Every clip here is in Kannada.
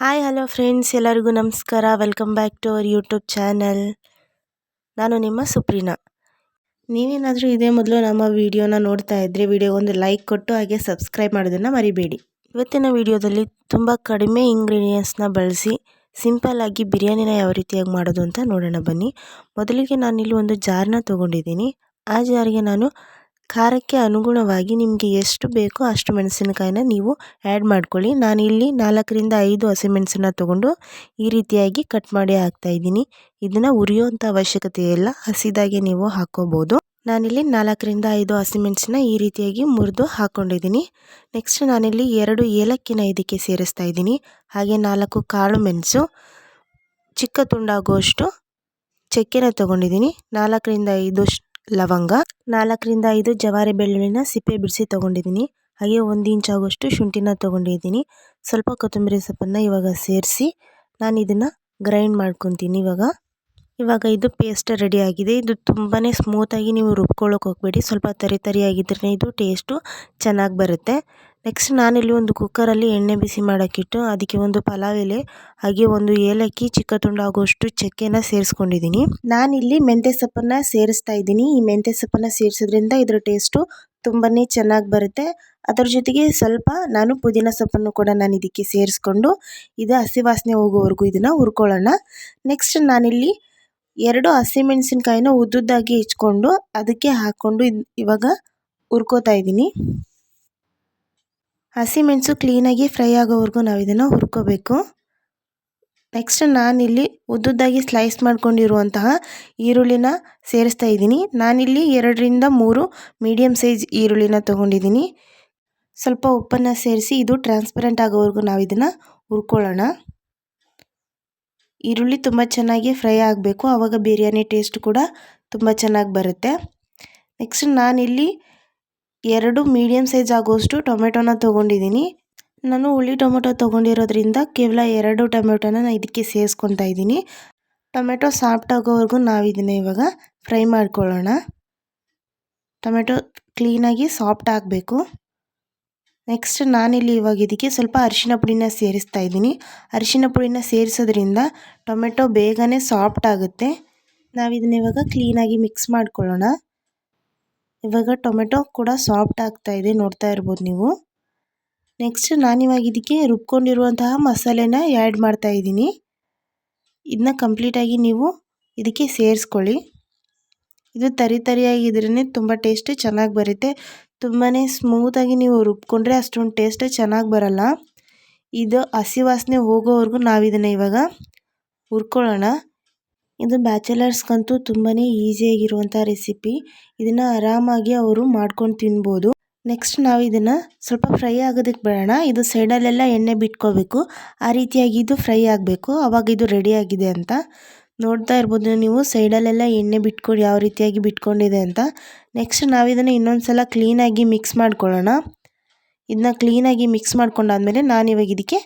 ಹಾಯ್ ಹಲೋ ಫ್ರೆಂಡ್ಸ್ ಎಲ್ಲರಿಗೂ ನಮಸ್ಕಾರ. Welcome back to our YouTube channel ನಾನು ನಿಮ್ಮ ಸುಪ್ರೀನಾ. ನೀವೇನಾದರೂ ಇದೇ ಮೊದಲು ನಮ್ಮ ವಿಡಿಯೋನ ನೋಡ್ತಾ ಇದ್ರೆ ವಿಡಿಯೋ ಒಂದು ಲೈಕ್ ಕೊಟ್ಟು ಹಾಗೆ ಸಬ್ಸ್ಕ್ರೈಬ್ ಮಾಡೋದನ್ನು ಮರಿಬೇಡಿ. ಇವತ್ತಿನ ವಿಡಿಯೋದಲ್ಲಿ ತುಂಬ ಕಡಿಮೆ ಇಂಗ್ರೀಡಿಯೆಂಟ್ಸ್ನ ಬಳಸಿ ಸಿಂಪಲ್ಲಾಗಿ ಬಿರಿಯಾನಿನ ಯಾವ ರೀತಿಯಾಗಿ ಮಾಡೋದು ಅಂತ ನೋಡೋಣ ಬನ್ನಿ. ಮೊದಲಿಗೆ ನಾನಿಲ್ಲಿ ಒಂದು ಜಾರನ್ನ ತೊಗೊಂಡಿದ್ದೀನಿ. ಆ ಜಾರಿಗೆ ನಾನು ಖಾರಕ್ಕೆ ಅನುಗುಣವಾಗಿ ನಿಮಗೆ ಎಷ್ಟು ಬೇಕೋ ಅಷ್ಟು ಮೆಣಸಿನಕಾಯಿನ ನೀವು ಆ್ಯಡ್ ಮಾಡ್ಕೊಳ್ಳಿ. ನಾನಿಲ್ಲಿ ನಾಲ್ಕರಿಂದ ಐದು ಹಸಿಮೆಣಸನ್ನ ತೊಗೊಂಡು ಈ ರೀತಿಯಾಗಿ ಕಟ್ ಮಾಡಿ ಹಾಕ್ತಾಯಿದ್ದೀನಿ ಇದನ್ನು ಉರಿಯೋಂಥ ಅವಶ್ಯಕತೆ ಇಲ್ಲ. ಹಸಿದಾಗೆ ನೀವು ಹಾಕ್ಕೋಬೋದು. ನಾನಿಲ್ಲಿ ನಾಲ್ಕರಿಂದ ಐದು ಹಸಿಮೆಣಸನ್ನ ಈ ರೀತಿಯಾಗಿ ಮುರಿದು ಹಾಕ್ಕೊಂಡಿದ್ದೀನಿ ನೆಕ್ಸ್ಟ್ ನಾನಿಲ್ಲಿ ಎರಡು ಏಲಕ್ಕಿನ ಇದಕ್ಕೆ ಸೇರಿಸ್ತಾ ಇದ್ದೀನಿ. ಹಾಗೆ ನಾಲ್ಕು ಕಾಳು ಮೆಣಸು, ಚಿಕ್ಕ ತುಂಡಾಗುವಷ್ಟು ಚಕ್ಕೆನ ತೊಗೊಂಡಿದ್ದೀನಿ. ನಾಲ್ಕರಿಂದ ಐದು ಲವಂಗ ನಾಲ್ಕರಿಂದ ಐದು ಜವಾರಿ ಬೆಳ್ಳುಳ್ಳಿನ ಸಿಪ್ಪೆ ಬಿಡಿಸಿ ತೊಗೊಂಡಿದ್ದೀನಿ. ಹಾಗೆ ಒಂದು ಇಂಚ್ ಆಗೋಷ್ಟು ಶುಂಠಿನ ತೊಗೊಂಡಿದ್ದೀನಿ. ಸ್ವಲ್ಪ ಕೊತ್ತಂಬರಿ ಸೊಪ್ಪನ್ನು ಇವಾಗ ಸೇರಿಸಿ ನಾನು ಇದನ್ನು ಗ್ರೈಂಡ್ ಮಾಡ್ಕೊತೀನಿ ಇವಾಗ. ಇವಾಗ ಇದು ಪೇಸ್ಟ್ ರೆಡಿ ಆಗಿದೆ. ಇದು ತುಂಬಾ ಸ್ಮೂತಾಗಿ ನೀವು ರುಬ್ಕೊಳ್ಳೋಕೆ ಹೋಗಬೇಡಿ. ಸ್ವಲ್ಪ ತರಿ ತರಿಯಾಗಿದ್ದರೆ ಇದು ಟೇಸ್ಟು ಚೆನ್ನಾಗಿ ಬರುತ್ತೆ. ನೆಕ್ಸ್ಟ್ ನಾನಿಲ್ಲಿ ಒಂದು ಕುಕ್ಕರಲ್ಲಿ ಎಣ್ಣೆ ಬಿಸಿ ಮಾಡೋಕ್ಕಿಟ್ಟು ಅದಕ್ಕೆ ಒಂದು ಪಲಾವ್ ಎಲೆ, ಹಾಗೆ ಒಂದು ಏಲಕ್ಕಿ, ಚಿಕ್ಕ ತುಂಡಾಗುವಷ್ಟು ಚಕ್ಕೆನ ಸೇರಿಸ್ಕೊಂಡಿದ್ದೀನಿ. ನಾನಿಲ್ಲಿ ಮೆಂತ್ಯ ಸೊಪ್ಪನ್ನು ಸೇರಿಸ್ತಾ ಇದ್ದೀನಿ. ಈ ಮೆಂತ್ಯ ಸೊಪ್ಪನ್ನು ಸೇರಿಸೋದ್ರಿಂದ ಇದರ ಟೇಸ್ಟು ತುಂಬಾ ಚೆನ್ನಾಗಿ ಬರುತ್ತೆ. ಅದರ ಜೊತೆಗೆ ಸ್ವಲ್ಪ ನಾನು ಪುದೀನ ಸೊಪ್ಪನ್ನು ಕೂಡ ನಾನು ಇದಕ್ಕೆ ಸೇರಿಸ್ಕೊಂಡು ಇದು ಹಸಿ ವಾಸನೆ ಹೋಗೋವರೆಗೂ ಇದನ್ನು ಹುರ್ಕೊಳ್ಳೋಣ. ನೆಕ್ಸ್ಟ್ ನಾನಿಲ್ಲಿ ಎರಡು ಹಸಿಮೆಣಸಿನ್ಕಾಯಿನ ಉದ್ದುದ್ದಾಗಿ ಹೆಚ್ಕೊಂಡು ಅದಕ್ಕೆ ಹಾಕ್ಕೊಂಡು ಇವಾಗ ಹುರ್ಕೋತಾ ಇದ್ದೀನಿ. ಹಸಿಮೆಣಸು ಕ್ಲೀನಾಗಿ ಫ್ರೈ ಆಗೋವರೆಗೂ ನಾವು ಇದನ್ನು ಹುರ್ಕೋಬೇಕು. ನೆಕ್ಸ್ಟ್ ನಾನಿಲ್ಲಿ ಉದ್ದುದ್ದಾಗಿ ಸ್ಲೈಸ್ ಮಾಡ್ಕೊಂಡಿರುವಂತಹ ಈರುಳ್ಳಿನ ಸೇರಿಸ್ತಾ ಇದ್ದೀನಿ. ನಾನಿಲ್ಲಿ ಎರಡರಿಂದ ಮೂರು ಮೀಡಿಯಮ್ ಸೈಜ್ ಈರುಳ್ಳಿನ ತೊಗೊಂಡಿದ್ದೀನಿ. ಸ್ವಲ್ಪ ಉಪ್ಪನ್ನು ಸೇರಿಸಿ ಇದು ಟ್ರಾನ್ಸ್ಪರೆಂಟ್ ಆಗೋವರೆಗೂ ನಾವು ಇದನ್ನು ಹುರ್ಕೊಳ್ಳೋಣ. ಈರುಳ್ಳಿ ತುಂಬ ಚೆನ್ನಾಗಿ ಫ್ರೈ ಆಗಬೇಕು. ಆವಾಗ ಬಿರಿಯಾನಿ ಟೇಸ್ಟ್ ಕೂಡ ತುಂಬ ಚೆನ್ನಾಗಿ ಬರುತ್ತೆ. ನೆಕ್ಸ್ಟ್ ನಾನಿಲ್ಲಿ ಎರಡು ಮೀಡಿಯಮ್ ಸೈಜ್ ಆಗುವಷ್ಟು ಟೊಮೆಟೊನ ತೊಗೊಂಡಿದ್ದೀನಿ. ನಾನು ಹುಳಿ ಟೊಮೆಟೊ ತೊಗೊಂಡಿರೋದ್ರಿಂದ ಕೇವಲ ಎರಡು ಟೊಮೆಟೊನ ನಾನು ಇದಕ್ಕೆ ಸೇರಿಸ್ಕೊತಾ ಇದ್ದೀನಿ. ಟೊಮೆಟೊ ಸಾಫ್ಟ್ ಆಗೋವರೆಗೂ ನಾವು ಇವಾಗ ಫ್ರೈ ಮಾಡ್ಕೊಳ್ಳೋಣ. ಟೊಮೆಟೊ ಕ್ಲೀನಾಗಿ ಸಾಫ್ಟ್ ಆಗಬೇಕು. ನೆಕ್ಸ್ಟ್ ನಾನಿಲ್ಲಿ ಇವಾಗ ಇದಕ್ಕೆ ಸ್ವಲ್ಪ ಅರಿಶಿನ ಪುಡಿನ ಸೇರಿಸ್ತಾ ಇದ್ದೀನಿ. ಅರಿಶಿನ ಪುಡಿನ ಸೇರಿಸೋದ್ರಿಂದ ಟೊಮೆಟೊ ಬೇಗನೆ ಸಾಫ್ಟ್ ಆಗುತ್ತೆ. ನಾವು ಇವಾಗ ಕ್ಲೀನಾಗಿ ಮಿಕ್ಸ್ ಮಾಡ್ಕೊಳ್ಳೋಣ. ಇವಾಗ ಟೊಮೆಟೊ ಕೂಡ ಸಾಫ್ಟ್ ಆಗ್ತಾ ಇದೆ, ನೋಡ್ತಾ ಇರ್ಬೋದು ನೀವು. ನೆಕ್ಸ್ಟ್ ನಾನಿವಾಗ ಇದಕ್ಕೆ ರುಬ್ಕೊಂಡಿರುವಂತಹ ಮಸಾಲೆನ ಆ್ಯಡ್ ಮಾಡ್ತಾ ಇದ್ದೀನಿ. ಇದನ್ನ ಕಂಪ್ಲೀಟಾಗಿ ನೀವು ಇದಕ್ಕೆ ಸೇರಿಸ್ಕೊಳ್ಳಿ. ಇದು ತರಿ ತರಿಯಾಗಿದ್ರೇ ತುಂಬ ಟೇಸ್ಟ್ ಚೆನ್ನಾಗಿ ಬರುತ್ತೆ. ತುಂಬಾ ಸ್ಮೂತಾಗಿ ನೀವು ರುಬ್ಕೊಂಡ್ರೆ ಅಷ್ಟೊಂದು ಟೇಸ್ಟ್ ಚೆನ್ನಾಗಿ ಬರಲ್ಲ. ಇದು ಹಸಿ ವಾಸನೆ ಹೋಗೋವರೆಗೂ ನಾವು ಇದನ್ನು ಇವಾಗ ಹುರ್ಕೊಳ್ಳೋಣ. ಇದು ಬ್ಯಾಚುಲರ್ಸ್ಗಂತೂ ತುಂಬಾ ಈಸಿಯಾಗಿರುವಂಥ ರೆಸಿಪಿ. ಇದನ್ನು ಆರಾಮಾಗಿ ಅವರು ಮಾಡ್ಕೊಂಡು ತಿನ್ಬೋದು. ನೆಕ್ಸ್ಟ್ ನಾವು ಇದನ್ನು ಸ್ವಲ್ಪ ಫ್ರೈ ಆಗೋದಕ್ಕೆ ಬಿಡೋಣ ಇದು ಸೈಡಲ್ಲೆಲ್ಲ ಎಣ್ಣೆ ಬಿಟ್ಕೋಬೇಕು. ಆ ರೀತಿಯಾಗಿ ಇದು ಫ್ರೈ ಆಗಬೇಕು. ಆವಾಗ ಇದು ರೆಡಿ ಅಂತ. ನೋಡ್ತಾ ಇರ್ಬೋದು ನೀವು ಸೈಡಲ್ಲೆಲ್ಲ ಎಣ್ಣೆ ಬಿಟ್ಕೊಂಡು ಯಾವ ರೀತಿಯಾಗಿ ಬಿಟ್ಕೊಂಡಿದೆ ಅಂತ. ನೆಕ್ಸ್ಟ್ ನಾವು ಇದನ್ನು ಇನ್ನೊಂದು ಸಲ ಕ್ಲೀನಾಗಿ ಮಿಕ್ಸ್ ಮಾಡ್ಕೊಳ್ಳೋಣ. ಇದನ್ನ ಕ್ಲೀನಾಗಿ ಮಿಕ್ಸ್ ಮಾಡ್ಕೊಂಡಾದ್ಮೇಲೆ ನಾನು ಇವಾಗ ಇದಕ್ಕೆ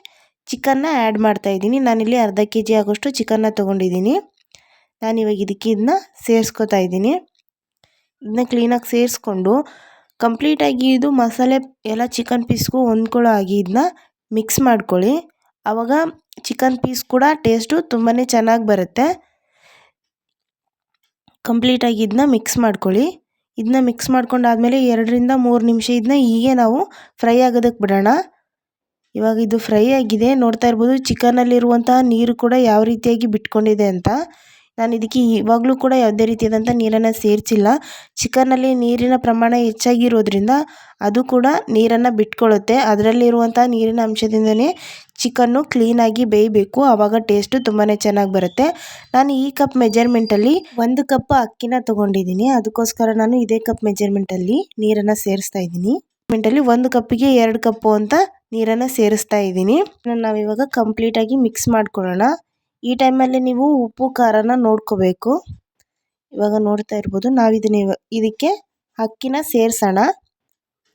ಚಿಕನ್ನ ಆ್ಯಡ್ ಮಾಡ್ತಾಯಿದ್ದೀನಿ ನಾನಿಲ್ಲಿ ಅರ್ಧ ಕೆ ಜಿ ಆಗೋಷ್ಟು ಚಿಕನ್ನ ತೊಗೊಂಡಿದ್ದೀನಿ. ನಾನಿವಾಗ ಇದಕ್ಕೆ ಇದನ್ನ ಸೇರಿಸ್ಕೊತಾ ಇದ್ದೀನಿ. ಇದನ್ನ ಕ್ಲೀನಾಗಿ ಸೇರಿಸ್ಕೊಂಡು ಕಂಪ್ಲೀಟಾಗಿ ಇದು ಮಸಾಲೆ, ಎಲ್ಲ ಚಿಕನ್ ಪೀಸ್ಗೂ ಹೊಂದ್ಕೊಳ್ಳೋ ಆಗಿ ಇದನ್ನ ಮಿಕ್ಸ್ ಮಾಡ್ಕೊಳ್ಳಿ. ಆವಾಗ ಚಿಕನ್ ಪೀಸ್ ಕೂಡ ಟೇಸ್ಟು ತುಂಬಾ ಚೆನ್ನಾಗಿ ಬರುತ್ತೆ. ಕಂಪ್ಲೀಟಾಗಿ ಇದನ್ನ ಮಿಕ್ಸ್ ಮಾಡ್ಕೊಳ್ಳಿ. ಇದನ್ನ ಮಿಕ್ಸ್ ಮಾಡ್ಕೊಂಡಾದಮೇಲೆ ಎರಡರಿಂದ ಮೂರು ನಿಮಿಷ ಇದನ್ನ ಹೀಗೆ ನಾವು ಫ್ರೈ ಆಗೋದಕ್ಕೆ ಬಿಡೋಣ. ಇವಾಗ ಇದು ಫ್ರೈ ಆಗಿದೆ. ನೋಡ್ತಾ ಇರ್ಬೋದು ಚಿಕನಲ್ಲಿರುವಂತಹ ನೀರು ಕೂಡ ಯಾವ ರೀತಿಯಾಗಿ ಬಿಟ್ಕೊಂಡಿದೆ ಅಂತ. ನಾನು ಇದಕ್ಕೆ ಇವಾಗಲೂ ಕೂಡ ಯಾವುದೇ ರೀತಿಯಾದಂಥ ನೀರನ್ನು ಸೇರಿಸಿಲ್ಲ. ಚಿಕನ್ನಲ್ಲಿ ನೀರಿನ ಪ್ರಮಾಣ ಹೆಚ್ಚಾಗಿರೋದ್ರಿಂದ ಅದು ಕೂಡ ನೀರನ್ನು ಬಿಟ್ಕೊಳ್ಳುತ್ತೆ. ಅದರಲ್ಲಿರುವಂಥ ನೀರಿನ ಅಂಶದಿಂದನೇ ಚಿಕನ್ನು ಕ್ಲೀನಾಗಿ ಬೇಯಬೇಕು. ಆವಾಗ ಟೇಸ್ಟು ತುಂಬಾ ಚೆನ್ನಾಗಿ ಬರುತ್ತೆ. ನಾನು ಈ ಕಪ್ ಮೆಜರ್ಮೆಂಟಲ್ಲಿ ಒಂದು ಕಪ್ ಅಕ್ಕಿನ ತೊಗೊಂಡಿದ್ದೀನಿ. ಅದಕ್ಕೋಸ್ಕರ ನಾನು ಇದೇ ಕಪ್ ಮೆಜರ್ಮೆಂಟಲ್ಲಿ ನೀರನ್ನು ಸೇರಿಸ್ತಾ ಇದ್ದೀನಿ. ಮೆಂಟಲ್ಲಿ ಒಂದು ಕಪ್ಪಿಗೆ ಎರಡು ಕಪ್ಪು ಅಂತ ನೀರನ್ನು ಸೇರಿಸ್ತಾ ಇದ್ದೀನಿ. ನಾವಿವಾಗ ಕಂಪ್ಲೀಟಾಗಿ ಮಿಕ್ಸ್ ಮಾಡ್ಕೊಳ್ಳೋಣ. ಈ ಟೈಮಲ್ಲಿ ನೀವು ಉಪ್ಪು, ಖಾರನ ನೋಡ್ಕೋಬೇಕು. ಇವಾಗ ನೋಡ್ತಾ ಇರ್ಬೋದು ನಾವು ಇದನ್ನ ಇದಕ್ಕೆ ಅಕ್ಕಿನ ಸೇರಿಸೋಣ.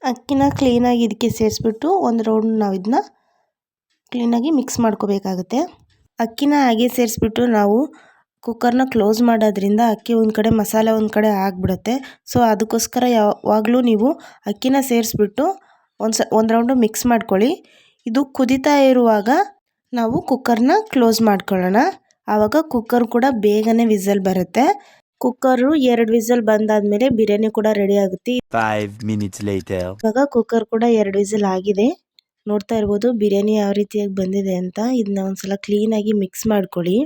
ಅಕ್ಕಿನ ಕ್ಲೀನಾಗಿ ಇದಕ್ಕೆ ಸೇರಿಸ್ಬಿಟ್ಟು ಒಂದು ರೌಂಡ್ ನಾವು ಇದನ್ನ ಕ್ಲೀನಾಗಿ ಮಿಕ್ಸ್ ಮಾಡ್ಕೋಬೇಕಾಗುತ್ತೆ. ಅಕ್ಕಿನ ಹಾಗೆ ಸೇರಿಸ್ಬಿಟ್ಟು ನಾವು ಕುಕ್ಕರ್ನ ಕ್ಲೋಸ್ ಮಾಡೋದ್ರಿಂದ ಅಕ್ಕಿ ಒಂದು ಕಡೆ, ಮಸಾಲೆ ಒಂದು ಕಡೆ ಆಗಿಬಿಡುತ್ತೆ. ಸೊ ಅದಕ್ಕೋಸ್ಕರ ಯಾವಾಗಲೂ ನೀವು ಅಕ್ಕಿನ ಸೇರಿಸ್ಬಿಟ್ಟು ಒಂದು ಸ ಒಂದು ರೌಂಡು ಮಿಕ್ಸ್ ಮಾಡ್ಕೊಳ್ಳಿ. ಇದು ಕುದೀತಾ ಇರುವಾಗ ನಾವು ಕುಕ್ಕರ್ನ ಕ್ಲೋಸ್ ಮಾಡ್ಕೊಳ್ಳೋಣ. ಆವಾಗ ಕುಕ್ಕರ್ ಕೂಡ ಬೇಗನೆ ವಿಸಲ್ ಬರುತ್ತೆ. ಕುಕ್ಕರು ಎರಡು ವಿಸಲ್ ಬಂದಾದ್ಮೇಲೆ ಬಿರಿಯಾನಿ ಕೂಡ ರೆಡಿ ಆಗುತ್ತೆ. ಇವಾಗ ಕುಕ್ಕರ್ ಕೂಡ ಎರಡು ವಿಸಲ್ ಆಗಿದೆ. ನೋಡ್ತಾ ಇರ್ಬೋದು ಬಿರಿಯಾನಿ ಯಾವ ರೀತಿಯಾಗಿ ಬಂದಿದೆ ಅಂತ. ಇದನ್ನ ಒಂದ್ಸಲ ಕ್ಲೀನಾಗಿ ಮಿಕ್ಸ್ ಮಾಡ್ಕೊಳ್ಳಿ.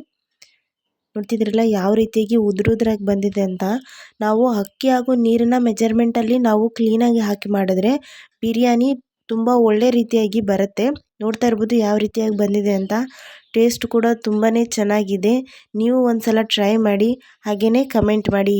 ನೋಡ್ತಿದ್ರಲ್ಲ ಯಾವ ರೀತಿಯಾಗಿ ಉದುರುದ್ರಾಗಿ ಬಂದಿದೆ ಅಂತ. ನಾವು ಅಕ್ಕಿ ಹಾಗೂ ನೀರಿನ ಮೆಜರ್ಮೆಂಟಲ್ಲಿ ನಾವು ಕ್ಲೀನಾಗಿ ಹಾಕಿ ಮಾಡಿದ್ರೆ ಬಿರಿಯಾನಿ ತುಂಬ ಒಳ್ಳೆ ರೀತಿಯಾಗಿ ಬರುತ್ತೆ. ನೋಡ್ತಾ ಇರ್ಬೋದು ಯಾವ ರೀತಿಯಾಗಿ ಬಂದಿದೆ ಅಂತ. ಟೇಸ್ಟ್ ಕೂಡ ತುಂಬಾ ಚೆನ್ನಾಗಿದೆ. ನೀವು ಒಂದ್ಸಲ ಟ್ರೈ ಮಾಡಿ ಹಾಗೆಯೇ ಕಮೆಂಟ್ ಮಾಡಿ.